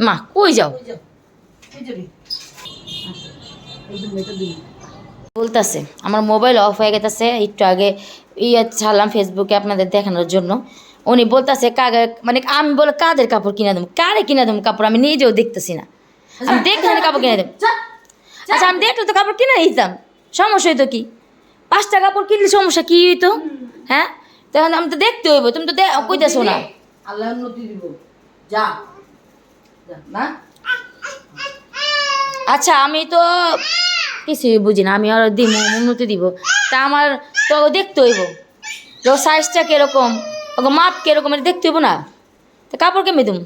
মা কই যাও? বলতেছে আমার মোবাইল অফ হয়ে গেছে একটু আগে ইয়ে ছাড়লাম ফেসবুকে আপনাদের দেখানোর জন্য। উনি বলতেছে কাগে মানে আমি বলে কাদের কাপড় কিনে দেবো? কারে কিনে দেবো কাপড়? আমি নিজেও দেখতেছি না। আমি দেখলে কাপড় কিনে দেবো। আচ্ছা আমি দেখলে তো কাপড় কিনে দিতাম। সমস্যা হইতো কি? পাঁচটা কাপড় কিনলে সমস্যা কি হইতো? হ্যাঁ? তখন আমি তো দেখতে হইব তুমি তো দে- কইতেছো না। আল্লাহ উন্নতি দিব। যা। না? আচ্ছা আমি তো কিছুই বুঝি না আমি আর দিব উন্নতি দিব। তা আমার তো দেখতে হইব। তো সাইজটা কীরকম? ওকে মাপ কীরকম এটা দেখতে হইব না? তা কাপড় কেমনি তুমি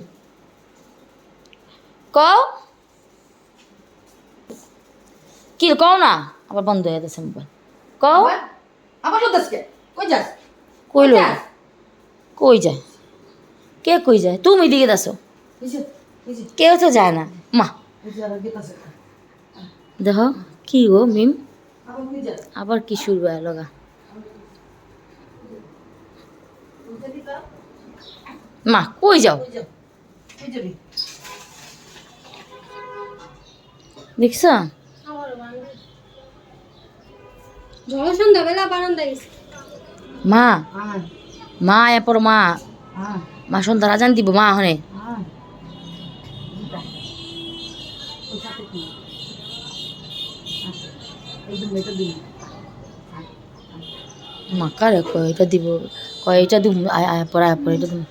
কও? কি কও না? আবার বন্ধ হয়ে গেছে মোবাইল। কও? আবার? কই যাস? কইল কই যায়? কে কই যায়? তুমি দিকে দাসো যে যে কেউ তো যায় না। মা। দেখো কি গো মিম? আবার কি শুরু হয় লগা? মা কই যাও? দেখছ? বারান্দা গেছে মা। মা এরপর মা। মা সন্ধ্যা রাজান দিব মা হনে। ওই সাথে কি দিন এটা দিন মা কারে কয় এটা দিব কয় এটা দিব আয় আয় পর আয় পর এটা দিব।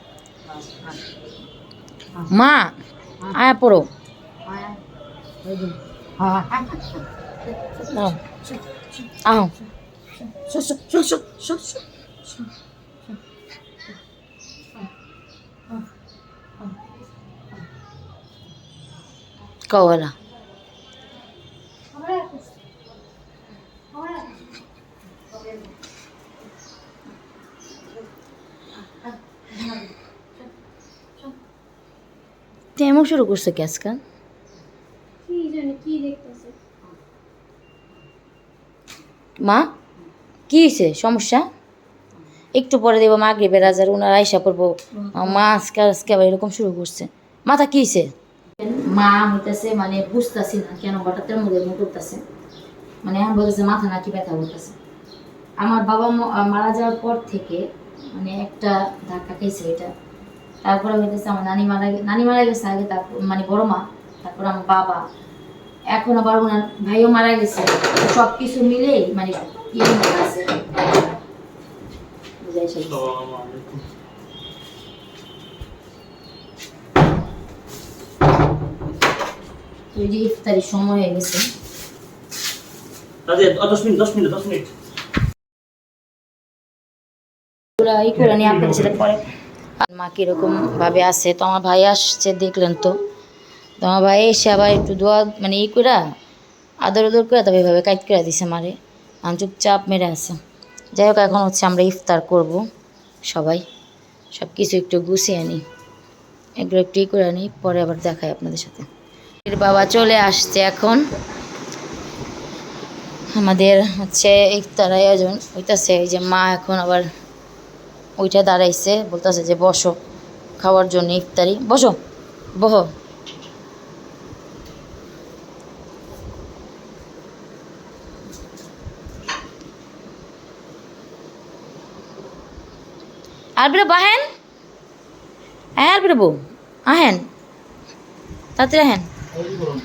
মা আয় পড়ো। আয় এই দিন হ্যাঁ আও আও শো শো শো শো শো শো কওয়ালা তেমন শুরু করছে কি আজকাল মা কি হয়েছে? সমস্যা? একটু পরে দেবো মা গ্রেবে রাজার ওনার আইসা পড়ব। মা আজকে আজকে আবার এরকম শুরু করছে। মাথা কি হয়েছে? মা হইতেছে মানে বুঝতেছি না কেন হঠাৎ মধ্যে এরকম করতেছে। মানে এখন বলতেছে মাথা নাকি ব্যথা করতেছে। আমার বাবা মারা যাওয়ার পর থেকে মানে একটা ধাক্কা খেয়েছে এটা। তারপরে হইতেছে আমার নানি মারা নানি মারা গেছে আগে, তারপর মানে বড় মা, তারপর আমার বাবা। এখন আবার ওনার ভাইও মারা গেছে। সব কিছু মিলেই মানে ইয়ে বুঝাইছে ওই যে ইফতারির সময় হয়ে গেছে। তাদের দশ মিনিট দশ মিনিট দশ মিনিট। ওরা ই করে নিয়ে আপনাদের সাথে পরে। মা কীরকম ভাবে আছে? তো আমার ভাই আসছে দেখলেন তো। তো আমার ভাই এসে আবার একটু দোয়া মানে ই করে আদর আদর করে তবে এভাবে কাইট করে দিছে মারে। আমি চুপচাপ মেরে আছে। যাই হোক এখন হচ্ছে আমরা ইফতার করব সবাই। সব কিছু একটু গুছিয়ে নিই এগুলো একটু ই করে নিই পরে আবার দেখাই আপনাদের সাথে। এর বাবা চলে আসছে এখন। আমাদের হচ্ছে ইফতার আয়োজন হইতাছে, এই যে মা এখন আবার ওইটা দাঁড়াইছে, বলতেছে যে বসো, খাওয়ার জন্য ইফতারি। বসো বহ আর বেরো বাহেন? হ্যাঁ আর বেরোবো আহেন, তাড়াতাড়ি আহেন। তৈরি করুন